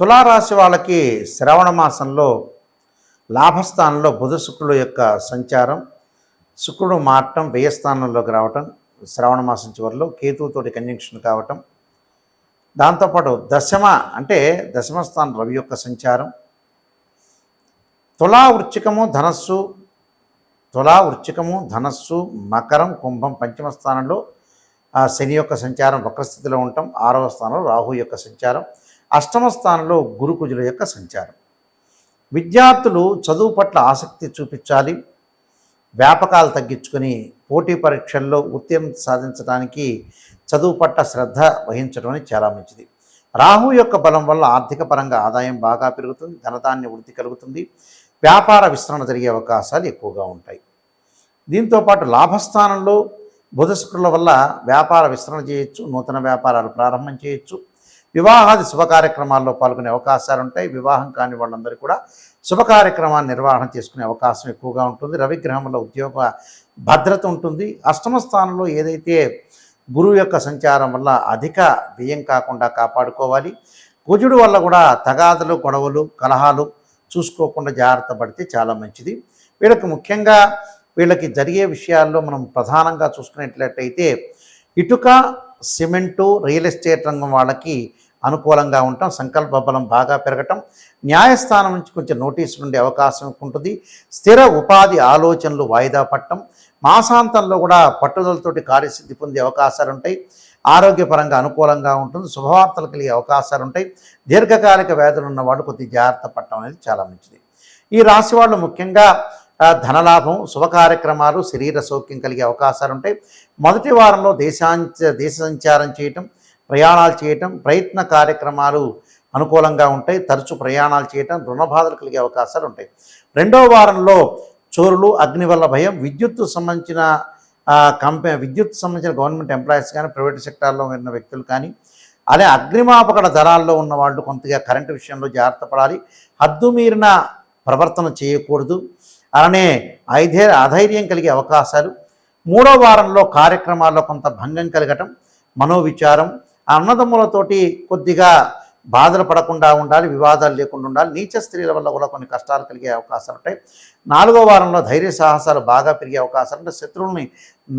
తులారాశి వాళ్ళకి శ్రవణ మాసంలో లాభస్థానంలో బుధ శుక్రుల యొక్క సంచారం శుక్రుడు మారటం వ్యయస్థానంలోకి రావటం శ్రవణ మాసం చివరిలో కేతువుతోటి కంజంక్షన్ కావటం. దాంతోపాటు దశమ అంటే దశమ స్థానం రవి యొక్క సంచారం. తులా వృచ్చికము ధనస్సు తులా వృచ్చికము ధనస్సు మకరం కుంభం పంచమ స్థానంలో ఆ శని యొక్క సంచారం వక్రస్థితిలో ఉండటం ఆరవ స్థానంలో రాహు యొక్క సంచారం. అష్టమ స్థానంలో గురుకుజుల యొక్క సంచారం. విద్యార్థులు చదువు పట్ల ఆసక్తి చూపించాలి. వ్యాపకాలు తగ్గించుకొని పోటీ పరీక్షల్లో ఉత్తీర్ణత సాధించడానికి చదువు పట్ల శ్రద్ధ వహించడం అనేది చాలా మంచిది. రాహు యొక్క బలం వల్ల ఆర్థిక పరంగా ఆదాయం బాగా పెరుగుతుంది ధనధాన్య వృద్ధి కలుగుతుంది వ్యాపార విస్తరణ జరిగే అవకాశాలు ఎక్కువగా ఉంటాయి. దీంతోపాటు లాభస్థానంలో బుధ శుక్రుల వల్ల వ్యాపార విస్తరణ చేయొచ్చు నూతన వ్యాపారాలు ప్రారంభం చేయొచ్చు వివాహాది శుభ కార్యక్రమాల్లో పాల్గొనే అవకాశాలు ఉంటాయి. వివాహం కాని వాళ్ళందరూ కూడా శుభ కార్యక్రమాన్ని నిర్వహణ చేసుకునే అవకాశం ఎక్కువగా ఉంటుంది. రవిగ్రహంలో ఉద్యోగ భద్రత ఉంటుంది. అష్టమ స్థానంలో ఏదైతే గురువు యొక్క సంచారం వల్ల అధిక వ్యయం కాకుండా కాపాడుకోవాలి. కుజుడు వల్ల కూడా తగాదులు గొడవలు కలహాలు చూసుకోకుండా జాగ్రత్త పడితే చాలా మంచిది. వీళ్ళకి ముఖ్యంగా వీళ్ళకి జరిగే విషయాల్లో మనం ప్రధానంగా చూసుకునేట్లయితే ఇటుక సిమెంటు రియల్ ఎస్టేట్ రంగం వాళ్ళకి అనుకూలంగా ఉండటం సంకల్ప బలం బాగా పెరగటం. న్యాయస్థానం నుంచి కొంచెం నోటీసులు ఉండే అవకాశం ఉంటుంది. స్థిర ఉపాధి ఆలోచనలు వాయిదా పట్టడం. మాసాంతంలో కూడా పట్టుదలతోటి కార్యసిద్ధి పొందే అవకాశాలు ఉంటాయి. ఆరోగ్యపరంగా అనుకూలంగా ఉంటుంది. శుభవార్తలు కలిగే అవకాశాలు ఉంటాయి. దీర్ఘకాలిక వ్యాధులు ఉన్న వాళ్ళు కొద్దిగా జాగ్రత్త పడటం అనేది చాలా మంచిది. ఈ రాశి వాళ్ళు ముఖ్యంగా ధనలాభం శుభ కార్యక్రమాలు శరీర సౌఖ్యం కలిగే అవకాశాలు ఉంటాయి. మొదటి వారంలో దేశాంచ దేశ సంచారం చేయటం ప్రయాణాలు చేయటం ప్రయత్న కార్యక్రమాలు అనుకూలంగా ఉంటాయి. తరచు ప్రయాణాలు చేయటం రుణ బాధలు కలిగే అవకాశాలు ఉంటాయి. రెండో వారంలో చోరులు అగ్ని వల్ల భయం విద్యుత్తు సంబంధించిన కంపెనీ విద్యుత్ సంబంధించిన గవర్నమెంట్ ఎంప్లాయీస్ కానీ ప్రైవేట్ సెక్టార్లో ఉన్న వ్యక్తులు కానీ అదే అగ్నిమాపకడ దళాల్లో ఉన్న వాళ్ళు కొంతగా కరెంటు విషయంలో జాగ్రత్త పడాలి. హద్దు మీరిన ప్రవర్తన చేయకూడదు. అలానే ఐధే అధైర్యం కలిగే అవకాశాలు. మూడో వారంలో కార్యక్రమాల్లో కొంత భంగం కలగటం మనోవిచారం ఆ అన్నదమ్ములతోటి కొద్దిగా బాధలు పడకుండా ఉండాలి వివాదాలు లేకుండా ఉండాలి నీచ స్త్రీల వల్ల కూడా కొన్ని కష్టాలు కలిగే అవకాశాలు ఉంటాయి. నాలుగో వారంలో ధైర్య సాహసాలు బాగా పెరిగే అవకాశాలు ఉంటాయి. శత్రువుల్ని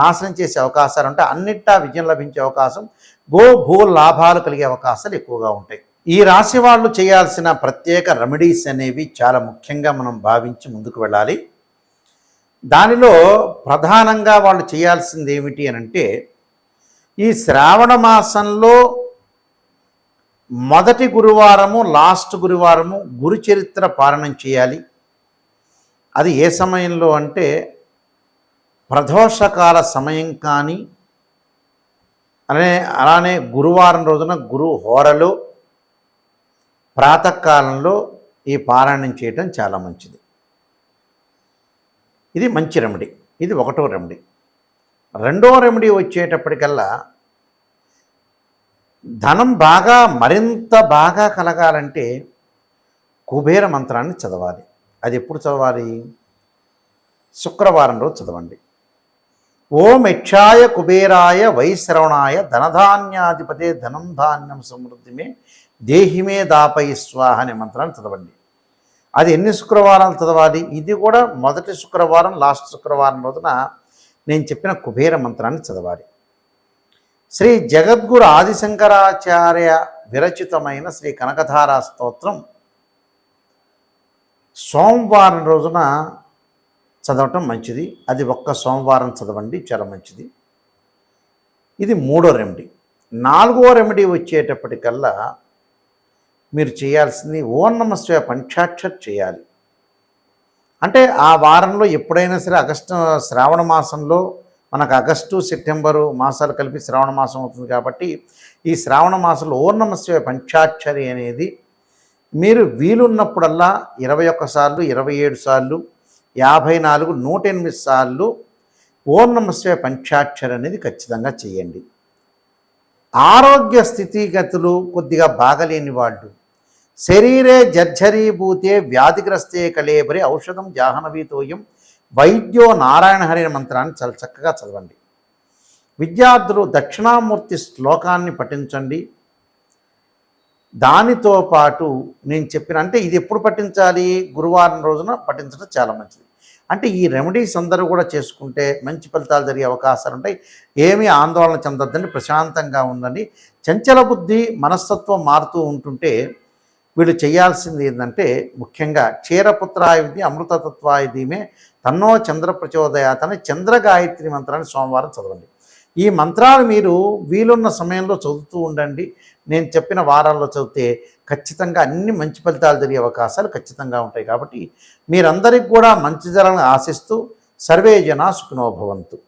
నాశనం చేసే అవకాశాలు ఉంటాయి. అన్నిటా విజయం లభించే అవకాశం గో భూ లాభాలు కలిగే అవకాశాలు ఎక్కువగా ఉంటాయి. ఈ రాశి వాళ్ళు చేయాల్సిన ప్రత్యేక రెమెడీస్ అనేవి చాలా ముఖ్యంగా మనం భావించి ముందుకు వెళ్ళాలి. దానిలో ప్రధానంగా వాళ్ళు చేయాల్సింది ఏమిటి అని అంటే ఈ శ్రావణ మాసంలో మొదటి గురువారము లాస్ట్ గురువారము గురు చరిత్ర పాలనం చేయాలి. అది ఏ సమయంలో అంటే ప్రదోషకాల సమయం కానీ అనే అలానే గురువారం రోజున గురు హోరలో ప్రాతకాలంలో ఈ పారాయణం చేయటం చాలా మంచిది. ఇది మంచి రెమెడీ ఇది ఒకటో రెమెడీ రెండో రెమెడీ వచ్చేటప్పటికల్లా ధనం బాగా మరింత బాగా కలగాలంటే కుబేర మంత్రాన్ని చదవాలి. అది ఎప్పుడు చదవాలి? శుక్రవారం రోజు చదవండి. ఓం యక్షాయ కుబేరాయ వైశ్రవణాయ ధనధాన్యాధిపతే ధనం ధాన్యం సమృద్ధిమే దేహిమే దాపయి స్వాహ అనే మంత్రాన్ని చదవండి. అది ఎన్ని శుక్రవారాలు చదవాలి? ఇది కూడా మొదటి శుక్రవారం లాస్ట్ శుక్రవారం రోజున నేను చెప్పిన కుబేర మంత్రాన్ని చదవాలి. శ్రీ జగద్గురు ఆదిశంకరాచార్య విరచితమైన శ్రీ కనకధారా స్తోత్రం సోమవారం రోజున చదవటం మంచిది. అది ఒక్క సోమవారం చదవండి చాలా మంచిది. ఇది మూడో రెమెడీ నాలుగో రెమెడీ వచ్చేటప్పటికల్లా మీరు చేయాల్సింది ఓం నమస్వ పంచాక్షర్ చేయాలి. అంటే ఆ వారంలో ఎప్పుడైనా సరే ఆగస్టు శ్రావణ మాసంలో మనకు ఆగస్టు సెప్టెంబరు మాసాలు కలిపి శ్రావణ మాసం అవుతుంది కాబట్టి ఈ శ్రావణ మాసంలో ఓం నమస్వ పంచాక్షరి అనేది మీరు వీలున్నప్పుడల్లా ఇరవై ఒక్క సార్లు ఇరవై ఏడు సార్లు యాభై నాలుగు నూట ఎనిమిది సార్లు ఓం నమస్వ పంచాక్షరి అనేది ఖచ్చితంగా చేయండి. ఆరోగ్య స్థితిగతులు కొద్దిగా బాగలేని వాళ్ళు శరీరే జర్జరీభూతే వ్యాధిగ్రస్తే కళేబరి ఔషధం జాహ్నవీతోయం వైద్యో నారాయణహరి మంత్రాన్ని చాలా చక్కగా చదవండి. విద్యార్థులు దక్షిణామూర్తి శ్లోకాన్ని పఠించండి. దానితో పాటు నేను చెప్పిన అంటే ఇది ఎప్పుడు పఠించాలి? గురువారం రోజున పఠించడం చాలా మంచిది. అంటే ఈ రెమెడీస్ అందరూ కూడా చేసుకుంటే మంచి ఫలితాలు జరిగే అవకాశాలు ఉంటాయి. ఏమీ ఆందోళన చెందొద్దని ప్రశాంతంగా ఉందండి చంచల బుద్ధి మనస్తత్వం మారుతూ ఉంటుంటే వీళ్ళు చేయాల్సింది ఏంటంటే ముఖ్యంగా క్షీరపుత్రాయుధి అమృతతత్వాయుధిమే తన్నో చంద్ర ప్రచోదయాత్ చంద్ర గాయత్రి మంత్రాన్ని సోమవారం చదవండి. ఈ మంత్రాలు మీరు వీలున్న సమయంలో చదువుతూ ఉండండి. నేను చెప్పిన వారాల్లో చదివితే ఖచ్చితంగా అన్ని మంచి ఫలితాలు జరిగే అవకాశాలు ఖచ్చితంగా ఉంటాయి కాబట్టి మీరందరికీ కూడా మంచి జరగని ఆశిస్తూ సర్వే జనా సుఖనోభవంతు